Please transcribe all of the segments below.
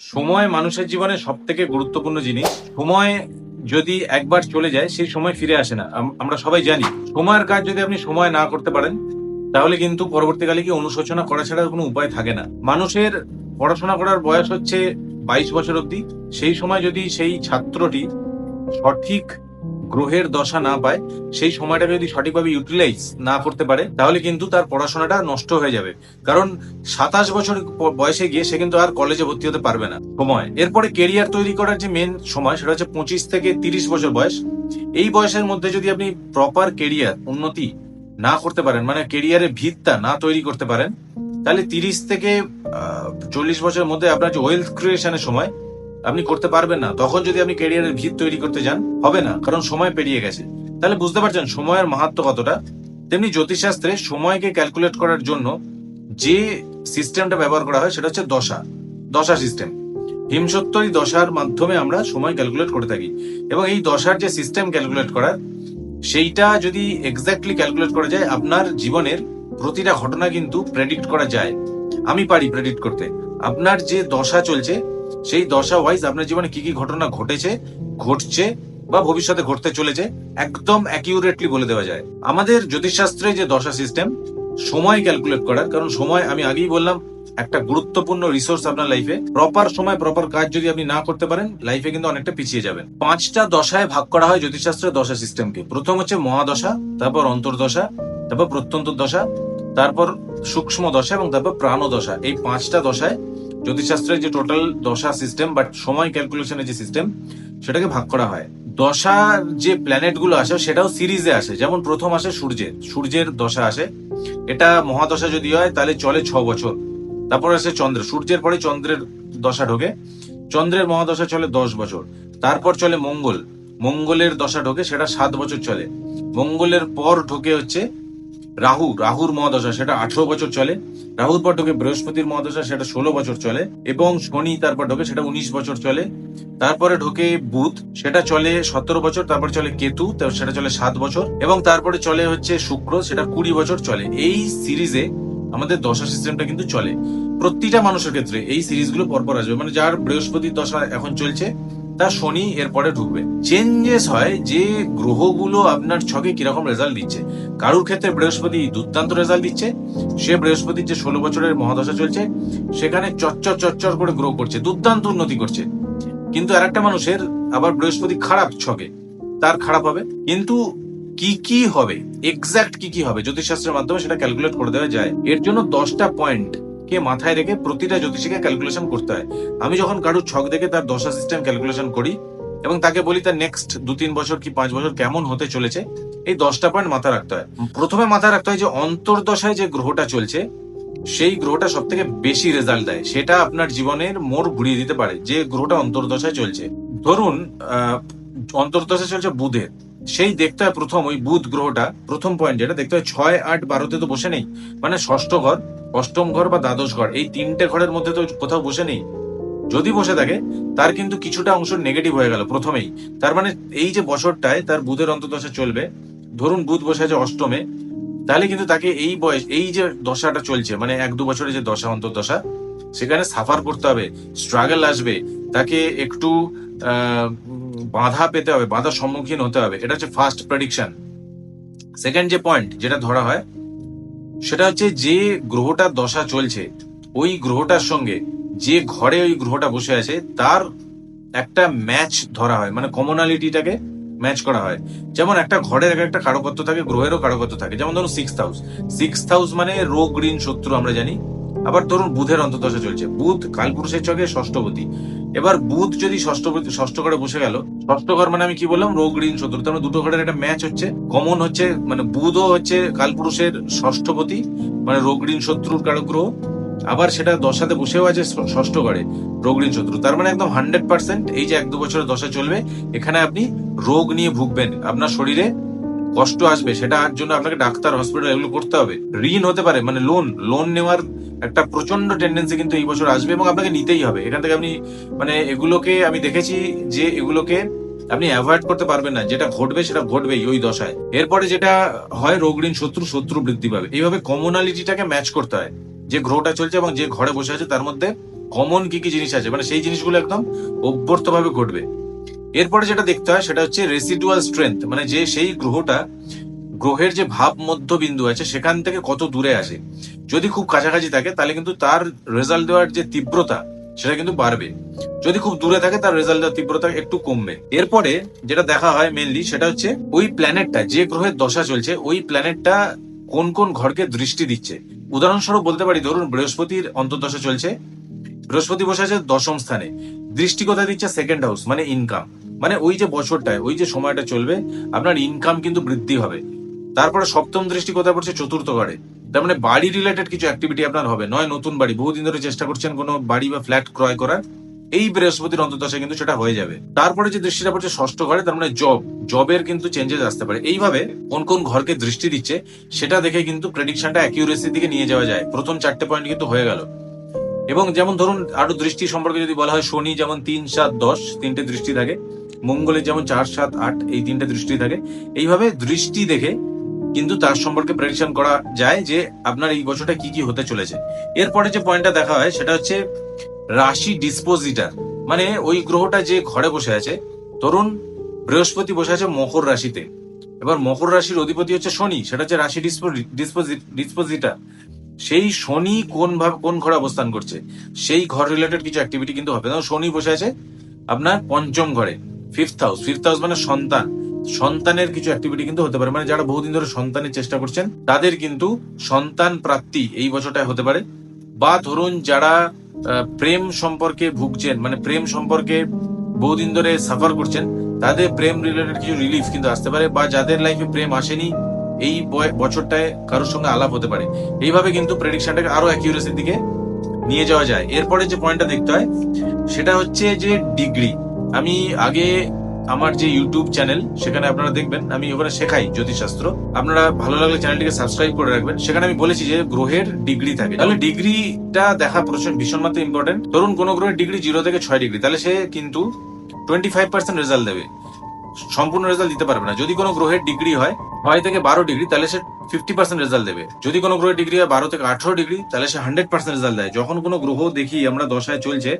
সময় মানুষের জীবনে সব থেকে গুরুত্বপূর্ণ জিনিস। সময় যদি একবার চলে যায়, সেই সময় ফিরে আসে না। আমরা সবাই জানি, সময়ের কাজ যদি আপনি সময় না করতে পারেন, তাহলে কিন্তু পরবর্তীকালে কি অনুশোচনা করা ছাড়া কোনো উপায় থাকে না। মানুষের পড়াশোনা করার বয়স হচ্ছে বাইশ বছর অবধি। সেই সময় যদি সেই ছাত্রটি সঠিক গ্রহের দশা না পায়, সেই সময়টা যদি সঠিকভাবে ইউটিলাইজ না করতে পারে, তাহলে কিন্তু তার পড়াশোনাটা নষ্ট হয়ে যাবে। কারণ সাতাশ বছর বয়সে গিয়ে সে কিন্তু আর কলেজে ভর্তি হতে পারবে না। সময়। এরপরে কেরিয়ার তৈরি করার যে মেন সময়, সেটা হচ্ছে পঁচিশ থেকে তিরিশ বছর বয়স। এই বয়সের মধ্যে যদি আপনি প্রপার কেরিয়ার উন্নতি না করতে পারেন মানে কেরিয়ারের ভিতটা না তৈরি করতে পারেন, তাহলে তিরিশ থেকে চল্লিশ বছরের মধ্যে আপনার যে ওয়েলথ ক্রিয়েশনের সময় আপনি করতে পারবেন না। তখন যদি আপনি ক্যারিয়ারের ভিত তৈরি করতে যান, হবে না, কারণ সময় পেরিয়ে গেছে। তাহলে বুঝতে পারছেন সময়ের মাহাত্ম কতটা? তেমনি জ্যোতিষশাস্ত্রে সময়কে ক্যালকুলেট করার জন্য যে সিস্টেমটা ব্যবহার করা হয়, সেটা হচ্ছে দশা। দশা সিস্টেম হিমসত্তরী দশার মাধ্যমে আমরা সময় ক্যালকুলেট করে থাকি। এবং এই দশার যে সিস্টেম ক্যালকুলেট করার, সেইটা যদি এক্স্যাক্টলি ক্যালকুলেট করা যায়, আপনার জীবনের প্রতিটা ঘটনা কিন্তু প্রেডিক্ট করা যায়। আমি পারি প্রেডিক্ট করতে। আপনার যে দশা চলছে সেই দশা ওয়াইজ আপনার জীবনে কি কি ঘটনা ঘটেছে, ঘটছে বা ভবিষ্যতে ঘটতে চলেছে, একদম অ্যাকিউরেটলি বলে দেওয়া যায়। আমাদের জ্যোতিষশাস্ত্রে যে দশা সিস্টেম সময় ক্যালকুলেট করার, কারণ সময় আমি আগেই বললাম, একটা গুরুত্বপূর্ণ রিসোর্স আপনার লাইফে প্রপার সময় প্রপার কাজ যদি আপনি না করতে পারেন লাইফে কিন্তু অনেকটা পিছিয়ে যাবেন। পাঁচটা দশায় ভাগ করা হয় জ্যোতিষশাস্ত্রের দশা সিস্টেমকে প্রথম হচ্ছে মহাদশা, তারপর অন্তর্দশা, তারপর প্রত্যন্ত দশা, তারপর সূক্ষ্ম দশা এবং তারপর প্রাণদশা। এই পাঁচটা দশায় জ্যোতিষশাস্ত্রের যে টোটাল দশা সিস্টেম বাট সময় ক্যালকুলেশনের যে সিস্টেম সেটাকে ভাগ করা হয়। দশার যে প্ল্যানেটগুলো আসে, সেটাও সিরিজে আসে। যেমন প্রথম আসে সূর্যের সূর্যের দশা আসে। এটা মহাদশা যদি হয়, তাহলে চলে ছ বছর। তারপর আসে চন্দ্র, সূর্যের পরে চন্দ্রের দশা ঢোকে। চন্দ্রের মহাদশা চলে দশ বছর। তারপর চলে মঙ্গল। মঙ্গলের দশা ঢোকে, সেটা সাত বছর চলে। মঙ্গলের পর ঢোকে হচ্ছে রাহু, রাহুর মহাদশা, সেটা আঠারো বছর চলে। রাহুর পর ঢোকে বৃহস্পতির মহাদশা, সেটা ষোলো বছর চলে। এবং শনি তারপর ঢোকে, সেটা উনিশ বছর চলে। তারপরে ঢোকে বুধ, সেটা চলে সতেরো বছর, তারপর চলে কেতু সেটা চলে সাত বছর। এবং তারপরে চলে হচ্ছে শুক্র, সেটা কুড়ি বছর চলে। এই সিরিজে আমাদের দশা সিস্টেমটা কিন্তু চলে। প্রতিটা মানুষের ক্ষেত্রে এই সিরিজগুলো পরপর আসবে। মানে যার বৃহস্পতির দশা এখন চলছে তার শনি এরপরে ঢুকবে। চেঞ্জেস হয় যে গ্রহগুলো আপনার ছকে কীরকম রেজাল্ট দিচ্ছে কারুর ক্ষেত্রে বৃহস্পতি দুর্দান্ত রেজাল্ট দিচ্ছে, সে বৃহস্পতির যে ষোলো বছরের মহাদশা চলছে, সেখানে চচ্চর চচ্চর করে গ্রো করছে, দুর্দান্ত উন্নতি করছে। কিন্তু আর একটা মানুষের আবার বৃহস্পতি খারাপ ছকে, তার খারাপ হবে। কিন্তু কি কি হবে এক্সাক্ট কি কি হবে, জ্যোতিষশাস্ত্রের মাধ্যমে সেটা ক্যালকুলেট করে দেওয়া যায়। এর জন্য দশটা পয়েন্ট কে মাথায় রেখে প্রতিটা জ্যোতিষীকে ক্যালকুলেশন করতে হয়। আমি যখন কারুর ছক দেখে তার দশা সিস্টেম ক্যালকুলেশন করি এবং তাকে বলি তার নেক্সট দু তিন বছর কি পাঁচ বছর কেমন হতে চলেছে, এই দশটা পয়েন্ট মাথায় রাখতে হয়। প্রথমে মাথায় রাখতে হয় যে অন্তর্দশায় যে গ্রহটা চলছে, সেই গ্রহটা সব থেকে বেশি রেজাল্ট দেয়। সেটা আপনার জীবনের মোড় ঘুরিয়ে দিতে পারে, যে গ্রহটা অন্তর্দশায় চলছে। ধরুন অন্তর্দশায় চলছে বুধের। সেই দেখতে হয় প্রথম, ওই বুধ গ্রহটা, প্রথম পয়েন্ট যেটা, দেখতে হয় ছয়, আট, বারোতে তো বসে নেই। মানে ষষ্ঠ ঘর, অষ্টম ঘর বা দ্বাদশ ঘর, এই তিনটে ঘরের মধ্যে তো কোথাও বসে নেই। যদি বসে থাকে, তার কিন্তু কিছুটা অংশ নেগেটিভ হয়ে গেল প্রথমেই। তার মানে এই যে বছরটায় তার বুধের অন্তর্দশা চলবে, ধরুন বুধ বসে আছে অষ্টমে, তাহলে কিন্তু তাকে এই বয়স, এই যে দশাটা চলছে মানে এক, দু বছরের যে দশা, অন্তর্দশা, সেখানে সাফার করতে হবে স্ট্রাগল আসবে তাকে একটু বাধা পেতে হবে, বাধার সম্মুখীন হতে হবে। এটা হচ্ছে ফার্স্ট প্রেডিকশন সেকেন্ড যে পয়েন্ট যেটা ধরা হয়, সেটা হচ্ছে যে গ্রহটার দশা চলছে, ওই গ্রহটার সঙ্গে, যে ঘরে ওই গ্রহটা বসে আছে, তার একটা ম্যাচ ধরা হয়। মানে কমনালিটিটাকে ম্যাচ করা হয়। যেমন একটা ঘরের এক একটা কারকত্ব থাকে, গ্রহেরও কারকত্ব থাকে। যেমন ধরুন সিক্স হাউস সিক্স হাউস মানে রোগ ঋণ শত্রু আমরা জানি। আবার ধরুন বুধের অন্তর্দশা চলছে। বুধ কালপুরুষের চকে ষষ্ঠপতি। এবার বুধ যদি ষষ্ঠ ষষ্ঠ ঘরে বসে গেল, ষষ্ঠ ঘর মানে আমি কি বললাম? রোগ, ঋণ শত্রু তার মানে দুটো ঘরের একটা ম্যাচ হচ্ছে। কমন হচ্ছে মানে বুধও হচ্ছে কালপুরুষের ষষ্ঠপতি মানে রোগ, ঋণ, শত্রুর কারক গ্রহ। আবার সেটা দশাতে বসেও আছে ষষ্ঠ ঘরে, রোগ, ঋণ, শত্রু। তার মানে একদম হান্ড্রেড পার্সেন্ট এই যে এক দু বছরের দশা চলবে, এখানে আপনি রোগ নিয়ে ভুগবেন। আপনার শরীরে কষ্ট আসবে সেটার জন্য আপনাকে ডাক্তার হসপিটাল এগুলো করতে হবে। ঋণ হতে পারে মানে লোন লোন নেওয়ার একটা প্রচণ্ড টেন্ডেন্সি কিন্তু এই বছর আসবে এবং আপনাকে নিতেই হবে। এখান থেকে আপনি মানে এগুলোকে আমি দেখেছি যে এগুলোকে আপনি অ্যাভয়েড করতে পারবেন না। যেটা ঘটবে, সেটা ঘটবেই ওই দশায়। এরপরে যেটা হয়, রোগ ঋণ শত্রু শত্রু বৃদ্ধি পাবে। এইভাবে কমনালিটিটাকে ম্যাচ করতে হয়। যে গ্রহটা চলছে এবং যে ঘরে বসে আছে, তার মধ্যে কমন কি কি জিনিস আছে? মানে সেই জিনিসগুলো একদম অভ্যর্তভাবে ঘটবে। এরপরে যেটা দেখতে হয় সেটা হচ্ছে রেসিডুয়াল স্ট্রেংথ মানে যে সেই গ্রহটা, গ্রহের যে ভাব মধ্যবিন্দু আছে, সেখান থেকে কত দূরে আসে। যদি খুব কাছাকাছি থাকে, তাহলে কিন্তু তার রেজাল্ট দেওয়ার যে তীব্রতা, সেটা কিন্তু বাড়বে। যদি খুব দূরে থাকে, তার রেজাল্ট দেওয়ার তীব্রতা একটু কমবে। এরপরে যেটা দেখা হয় মেনলি সেটা হচ্ছে ওই প্ল্যানেটটা যে গ্রহের দশা চলছে, ওই প্ল্যানেটটা কোন কোন ঘরকে দৃষ্টি দিচ্ছে। উদাহরণস্বরূপ বলতে পারি, ধরুন বৃহস্পতির অন্তর্দশা চলছে। বৃহস্পতি বসে আছে দশম স্থানে। দৃষ্টি কোথায় দিচ্ছে সেকেন্ড হাউস মানে ইনকাম মানে ওই যে বছরটায়, ওই যে সময়টা চলবে, আপনার ইনকাম কিন্তু বৃদ্ধি হবে। তারপরে সপ্তম দৃষ্টি কোথায় পড়ছে চতুর্থ ঘরে। তার মানে বাড়ি রিলেটেড কিছু অ্যাক্টিভিটি আপনার হবে, নয় নতুন বাড়ি। বহুদিন ধরে চেষ্টা করছেন কোনো বাড়ি বা ফ্ল্যাট ক্রয় করার। এই বৃহস্পতির অন্তর্দশায় কিন্তু সেটা হয়ে যাবে। তারপরে যে দৃষ্টিটা পড়ছে ষষ্ঠ ঘরে, তার মানে জব জবের কিন্তু চেঞ্জেস আসতে পারে। এইভাবে কোন কোন ঘরকে দৃষ্টি দিচ্ছে, সেটা দেখে কিন্তু প্রেডিকশনটা অ্যাকিউরেসির দিকে নিয়ে যাওয়া যায়। প্রথম চারটে পয়েন্ট কিন্তু হয়ে গেল। এবং যেমন ধরুন, আরও দৃষ্টি সম্পর্কে যদি বলা হয়, শনি যেমন তিন, সাত, দশ, তিনটে দৃষ্টি থাকে। মঙ্গলের যেমন চার, সাত, আট, এই তিনটে দৃষ্টি থাকে। এইভাবে দৃষ্টি দেখে কিন্তু তার সম্পর্কে প্রেডিকশন করা যায় যে আপনার এই বছরটা কি কি হতে চলেছে। এরপরে যে পয়েন্টটা দেখা হয়, সেটা হচ্ছে রাশি ডিসপোজিটার মানে ওই গ্রহটা যে ঘরে বসে আছে, ধরুন, বৃহস্পতি বসে আছে মকর রাশিতে। এবার মকর রাশির অধিপতি হচ্ছে শনি, সেটা হচ্ছে রাশি ডিসপোজিট ডিসপোজিটার সেই শনি কোন ভাবে কোন ঘরে অবস্থান করছে? সেই ঘর রিলেটেড কিছু অ্যাক্টিভিটি কিন্তু হবে যেমন শনি বসে আছে আপনার পঞ্চম ঘরে ফিফথ হাউস ফিফথ হাউস মানে সন্তান। সন্তানের কিছু অ্যাক্টিভিটি কিন্তু হতে পারে। মানে যারা বহুদিন ধরে সন্তানের চেষ্টা করছেন, তাদের কিন্তু সন্তান প্রাপ্তি এই বছরটায় হতে পারে। বা ধরুন যারা প্রেম সম্পর্কে ভুগছেন মানে প্রেম সম্পর্কে বহুদিন ধরে সাফার করছেন, তাদের প্রেম রিলেটেড কিছু রিলিফ কিন্তু আসতে পারে। বা যাদের লাইফে প্রেম আসেনি এই বছরটায় কারোর সঙ্গে আলাপ হতে পারে। এইভাবে কিন্তু প্রেডিকশনটাকে আরও অ্যাকিউরেসির দিকে নিয়ে যাওয়া যায়। এরপরে যে পয়েন্টটা দেখতে হয়, সেটা হচ্ছে যে ডিগ্রি আমি আগে আমার যে ইউটিউব চ্যানেল সেখানে আপনারা দেখবেন, আমি ওখানে শেখাই জ্যোতিষশাস্ত্র। আপনারা ভালো লাগলে চ্যানেলটিকে সাবস্ক্রাইব করে রাখবেন। সেখানে আমি বলেছি যে গ্রহের ডিগ্রি থাকে। তাহলে ডিগ্রিটা দেখা প্রচুর ভীষণ মাত্রা ইম্পর্টেন্ট ধরুন কোন গ্রহের ডিগ্রি জিরো থেকে ছয় ডিগ্রি তাহলে সে কিন্তু টোয়েন্টি ফাইভ পার্সেন্ট রেজাল্ট দেবে। সম্পূর্ণ রেজাল্ট দিতে পারবে না। যদি কোনো গ্রহের ডিগ্রি হয় ছয় থেকে বারো ডিগ্রি তাহলে সে ফিফটি পার্সেন্ট রেজাল্ট দেবে। যদি কোনো গ্রহের ডিগ্রি হয়, বারো থেকে আঠারো ডিগ্রি তাহলে সে হান্ড্রেড পার্সেন্ট রেজাল্ট দেয়। যখন কোনো গ্রহ দেখি আমরা দশায় চলছে,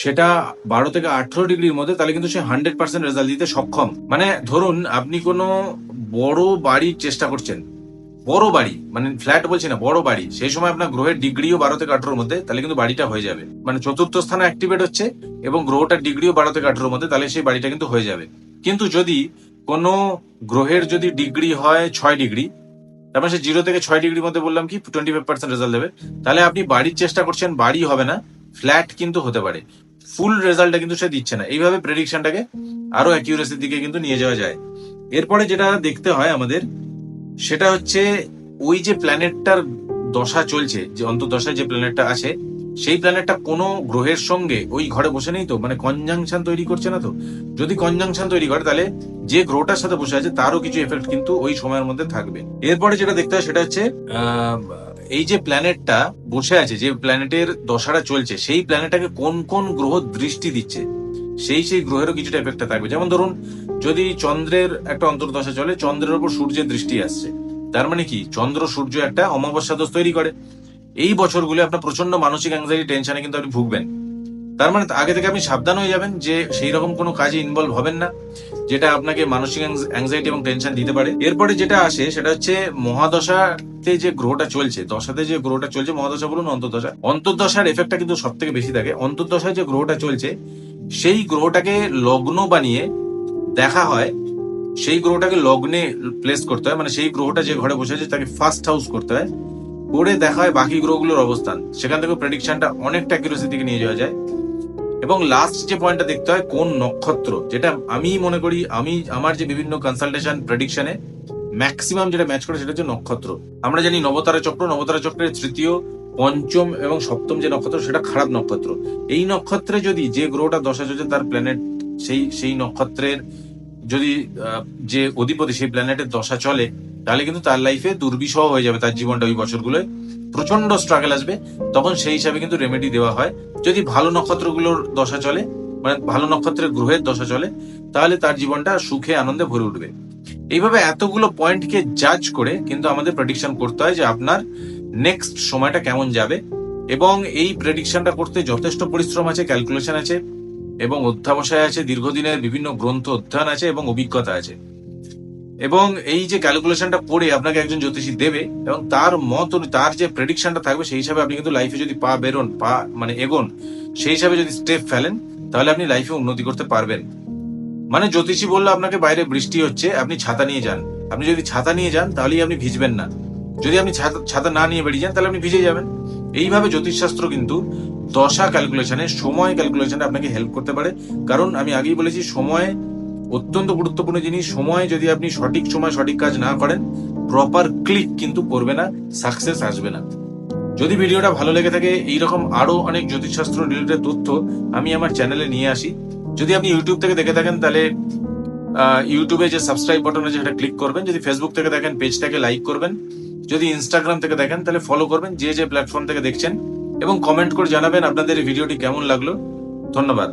সেটা বারো থেকে আঠারো ডিগ্রির মধ্যে, তাহলে কিন্তু সে হান্ড্রেড পার্সেন্ট রেজাল্ট দিতে সক্ষম। মানে ধরুন, আপনি কোনো বড় বাড়ির চেষ্টা করছেন, বড় বাড়ি মানে ফ্ল্যাট বলছি না, বড় বাড়ি, সেই সময় আপনার গ্রহের ডিগ্রিও বারো থেকে আঠারোর মধ্যে, তাহলে কিন্তু বাড়িটা হয়ে যাবে। মানে চতুর্থ স্থানে অ্যাক্টিভেট হচ্ছে, এবং গ্রহটার ডিগ্রিও বারো থেকে আঠারোর মধ্যে, তাহলে সেই বাড়িটা কিন্তু হয়ে যাবে। কিন্তু যদি কোনো গ্রহের যদি ডিগ্রি হয় ছয় ডিগ্রি তারপরে সে জিরো থেকে ছয় ডিগ্রির মধ্যে বললাম কি টোয়েন্টি ফাইভ পার্সেন্ট রেজাল্ট দেবে, তাহলে আপনি বাড়ির চেষ্টা করছেন, বাড়ি হবে না ফ্ল্যাট কিন্তু হতে পারে। ফুল রেজাল্টটা কিন্তু সে দিচ্ছে না। এইভাবে প্রেডিকশনটাকে আরও অ্যাকিউরেসির দিকে কিন্তু নিয়ে যাওয়া যায়। এরপরে যেটা দেখতে হয় আমাদের, সেটা হচ্ছে ওই যে প্ল্যানেটটার দশা চলছে, যে অন্তর্দশায় যে প্ল্যানেটটা আছে সেই প্ল্যানেটটা কোনো গ্রহের সঙ্গে ওই ঘরে বসে নেই তো? মানে কনজাংশন তৈরি করছে না তো? যদি কনজাংশন তৈরি করে, তাহলে যে গ্রহটার সাথে বসে আছে, তারও কিছু এফেক্ট কিন্তু ওই সময়ের মধ্যে থাকবে। এরপরে যেটা দেখতে হয়, সেটা হচ্ছে এই যে প্ল্যানেটটা বসে আছে, যে প্ল্যানেটের দশাটা চলছে, সেই প্ল্যানেটটাকে কোন কোন গ্রহ দৃষ্টি দিচ্ছে, সেই সেই গ্রহেরও কিছুটা এফেক্টটা থাকবে। যেমন ধরুন, যদি চন্দ্রের একটা অন্তর্দশা চলে, চন্দ্রের উপর সূর্যের দৃষ্টি আসছে, তার মানে কি? চন্দ্র সূর্য একটা অমাবস্যা দোষ তৈরি করে। এই বছরগুলো আপনার প্রচণ্ড মানসিক অ্যাংজাইটি টেনশনে কিন্তু আপনি ভুগবেন। তার মানে আগে থেকে আপনি সাবধান হয়ে যাবেন যে সেই রকম কোনো কাজে ইনভলভ হবেন না, যেটা আপনাকে মানসিক অ্যাংজাইটি এবং টেনশন দিতে পারে। এরপরে যেটা আসে, সেটা হচ্ছে মহাদশাতে যে গ্রহটা চলছে, দশাতে যে গ্রহটা চলছে, মহাদশা বলুন অন্তর্দশা। অন্তর্দশার এফেক্টটা কিন্তু সব থেকে বেশি থাকে। অন্তর্দশায় যে গ্রহটা চলছে, সেই গ্রহটাকে লগ্ন বানিয়ে দেখা হয়, সেই গ্রহটাকে লগ্নে প্লেস করতে হয়। মানে সেই গ্রহটা যে ঘরে বসে আছে, তাকে ফার্স্ট হাউস করতে হয়। করে দেখা হয় বাকি গ্রহগুলোর অবস্থান। সেখান থেকে প্রেডিকশনটা অনেকটা অ্যাকিউরেসির দিকে নিয়ে যাওয়া যায়। এবং লাস্ট যে পয়েন্টটা দেখতে হয়, কোন নক্ষত্র? যেটা আমি মনে করি, আমি, আমার যে বিভিন্ন কনসালটেশন প্রেডিকশনে ম্যাক্সিমাম যেটা ম্যাচ করে সেটা হচ্ছে নক্ষত্র। আমরা জানি নবতারা চক্র, নবতারা চক্রের তৃতীয়, পঞ্চম এবং সপ্তম যে নক্ষত্র, সেটা খারাপ নক্ষত্র। এই নক্ষত্রে যদি যে গ্রহটা দশা চলছে, তার প্ল্যানেট সেই সেই নক্ষত্রের যদি যে অধিপতি সেই প্ল্যানেটের দশা চলে, তাহলে কিন্তু তার লাইফে দুর্বিষহ হয়ে যাবে তার জীবনটা ওই বছরগুলোয়। প্রচণ্ড স্ট্রাগল আসবে। তখন সেই হিসাবে কিন্তু রেমেডি দেওয়া হয়। যদি ভালো নক্ষত্রগুলোর দশা চলে মানে ভালো নক্ষত্রের গ্রহের দশা চলে, তাহলে তার জীবনটা সুখে, আনন্দে ভরে উঠবে। এইভাবে এতগুলো পয়েন্টকে জাজ করে কিন্তু আমাদের প্রেডিকশন করতে হয় যে আপনার নেক্সট সময়টা কেমন যাবে। এবং এই প্রেডিকশনটা করতে যথেষ্ট পরিশ্রম আছে ক্যালকুলেশন আছে। এবং অধ্যাবসায় আছে, দীর্ঘদিনের বিভিন্ন গ্রন্থ অধ্যয়ন আছে এবং অভিজ্ঞতা আছে। এবং এই যে ক্যালকুলেশনটা পড়ে আপনাকে একজন জ্যোতিষী দেবে এবং তার মত তার যে প্রেডিকশনটা থাকবে সেই হিসাবে আপনি কিন্তু লাইফে যদি পা বেরোন, পা মানে এগোন, সেই হিসাবে যদি স্টেপ ফেলেন, তাহলে আপনি লাইফে উন্নতি করতে পারবেন। মানে জ্যোতিষী বলল, আপনাকে বাইরে বৃষ্টি হচ্ছে, আপনি ছাতা নিয়ে যান। আপনি যদি ছাতা নিয়ে যান, তাহলেই আপনি ভিজবেন না। যদি আপনি ছাতা না নিয়ে বেরিয়ে যান, তাহলে আপনি ভিজে যাবেন। এইভাবে জ্যোতিষশাস্ত্র কিন্তু দশা ক্যালকুলেশনে সময় ক্যালকুলেশনে আপনাকে হেল্প করতে পারে। কারণ আমি আগেই বলেছি, সময় অত্যন্ত গুরুত্বপূর্ণ জিনিস। সময় যদি আপনি সঠিক সময় সঠিক কাজ না করেন প্রপার ক্লিক কিন্তু করবে না সাকসেস আসবে না। যদি ভিডিওটা ভালো লেগে থাকে, এইরকম আরও অনেক জ্যোতিষশাস্ত্র রিলেটেড তথ্য আমি আমার চ্যানেলে নিয়ে আসি। যদি আপনি ইউটিউব থেকে দেখে থাকেন, তাহলে ইউটিউবে যে সাবস্ক্রাইব বাটন আছে, সেটা ক্লিক করবেন। যদি ফেসবুক থেকে দেখেন পেজটাকে লাইক করবেন। যদি ইনস্টাগ্রাম থেকে দেখেন, তাহলে ফলো করবেন, যে যে প্ল্যাটফর্ম থেকে দেখছেন, এবং কমেন্ট করে জানাবেন আপনাদের ভিডিওটি কেমন লাগল। ধন্যবাদ।